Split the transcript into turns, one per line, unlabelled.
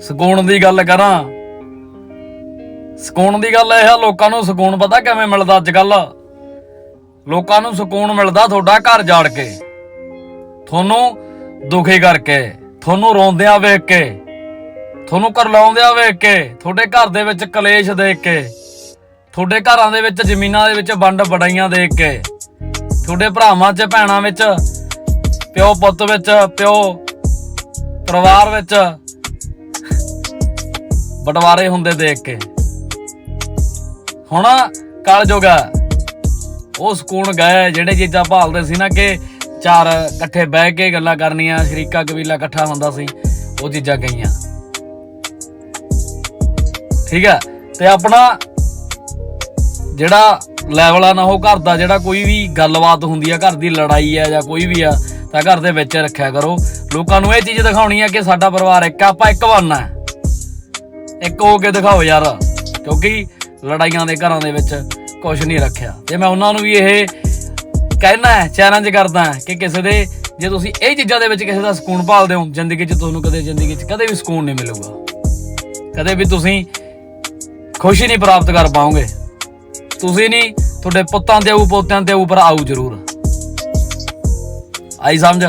ਸਕੂਨ ਦੀ ਗੱਲ ਕਰਾਂ। ਸਕੂਨ ਦੀ ਗੱਲ ਇਹ ਆ, ਲੋਕਾਂ ਨੂੰ ਸਕੂਨ ਪਤਾ ਕਿਵੇਂ ਮਿਲਦਾ ਅੱਜ ਕੱਲ ਲੋਕਾਂ ਨੂੰ ਸਕੂਨ ਮਿਲਦਾ ਤੁਹਾਡਾ ਘਰ ਜਾੜ ਕੇ। ਤੁਹਾਨੂੰ ਦੁਖੀ ਕਰਕੇ, ਤੁਹਾਨੂੰ ਰੋਂਦਿਆਂ ਵੇਖ ਕੇ, ਤੁਹਾਨੂੰ ਕਰਲਾਉਂਦਿਆਂ ਵੇਖ ਕੇ, ਤੁਹਾਡੇ ਘਰ ਦੇ ਵਿੱਚ ਕਲੇਸ਼ ਦੇਖ ਕੇ, ਤੁਹਾਡੇ ਘਰਾਂ ਦੇ ਵਿੱਚ ਜ਼ਮੀਨਾਂ ਦੇ ਵਿੱਚ ਵੰਡ ਵਡਾਈਆਂ ਦੇਖ ਕੇ, ਤੁਹਾਡੇ ਭਰਾਵਾਂ 'ਚ, ਭੈਣਾਂ ਵਿੱਚ, ਪਿਓ ਪੁੱਤ ਵਿੱਚ, ਪਿਓ ਪਰਿਵਾਰ ਵਿੱਚ ਬਟਵਾਰੇ ਹੁੰਦੇ ਦੇਖ ਕੇ। ਹੁਣ ਕਲਯੁਗ ਹੈ ਉਹ ਸਕੂਨ ਗਏ ਜਿਹੜੇ ਚੀਜ਼ਾਂ ਭਾਲਦੇ ਸੀ ਨਾ ਕਿ ਚਾਰ ਇਕੱਠੇ ਬਹਿ ਕੇ ਗੱਲਾਂ ਕਰਨੀਆਂ, ਸ਼ਰੀਕਾ ਕਬੀਲਾ ਇਕੱਠਾ ਹੁੰਦਾ ਸੀ, ਉਹ ਚੀਜ਼ਾਂ ਗਈਆਂ। ਠੀਕ ਹੈ ਤੇ ਆਪਣਾ ਜਿਹੜਾ ਲੈਵਲ ਆ ਨਾ, ਉਹ ਘਰ ਦਾ ਜਿਹੜਾ ਕੋਈ ਵੀ ਗੱਲਬਾਤ ਹੁੰਦੀ ਆ, ਘਰ ਦੀ ਲੜਾਈ ਆ ਜਾਂ ਕੋਈ ਵੀ ਆ, ਤਾਂ ਘਰ ਦੇ ਵਿੱਚ ਰੱਖਿਆ ਕਰੋ। ਲੋਕਾਂ ਨੂੰ ਇਹ ਚੀਜ਼ ਦਿਖਾਉਣੀ ਆ ਕਿ ਸਾਡਾ ਪਰਿਵਾਰ ਇੱਕ ਆ, ਆਪਾਂ ਇੱਕ ਬਣਨਾ ਹੈ। ਇੱਕ ਹੋ ਕੇ ਦਿਖਾਓ ਯਾਰ, ਕਿਉਂਕਿ ਲੜਾਈਆਂ ਦੇ ਘਰਾਂ ਦੇ ਵਿੱਚ ਕੁਝ ਨਹੀਂ ਰੱਖਿਆ। ਤੇ ਮੈਂ ਉਹਨਾਂ ਨੂੰ ਵੀ ਇਹ ਕਹਿਣਾ ਹੈ ਚੈਲੰਜ ਕਰਦਾ ਹਾਂ ਕਿ ਕਿਸੇ ਦੇ, ਜੇ ਤੁਸੀਂ ਇਹ ਚੀਜ਼ਾਂ ਦੇ ਵਿੱਚ ਕਿਸੇ ਦਾ ਸਕੂਨ ਭਾਲਦੇ ਹੋ, ਜ਼ਿੰਦਗੀ 'ਚ ਤੁਹਾਨੂੰ ਕਦੇ ਜ਼ਿੰਦਗੀ 'ਚ ਕਦੇ ਵੀ ਸਕੂਨ ਨਹੀਂ ਮਿਲੂਗਾ। ਕਦੇ ਵੀ ਤੁਸੀਂ ਖੁਸ਼ੀ ਨਹੀਂ ਪ੍ਰਾਪਤ ਕਰ ਪਾਓਗੇ। ਤੁਸੀਂ ਨਹੀਂ ਤੁਹਾਡੇ ਪੁੱਤਾਂ ਤੇ ਆਊ, ਪੋਤਿਆਂ ਤੇ ਆਊ, ਪਰ ਜ਼ਰੂਰ। ਆਈ ਸਮਝ?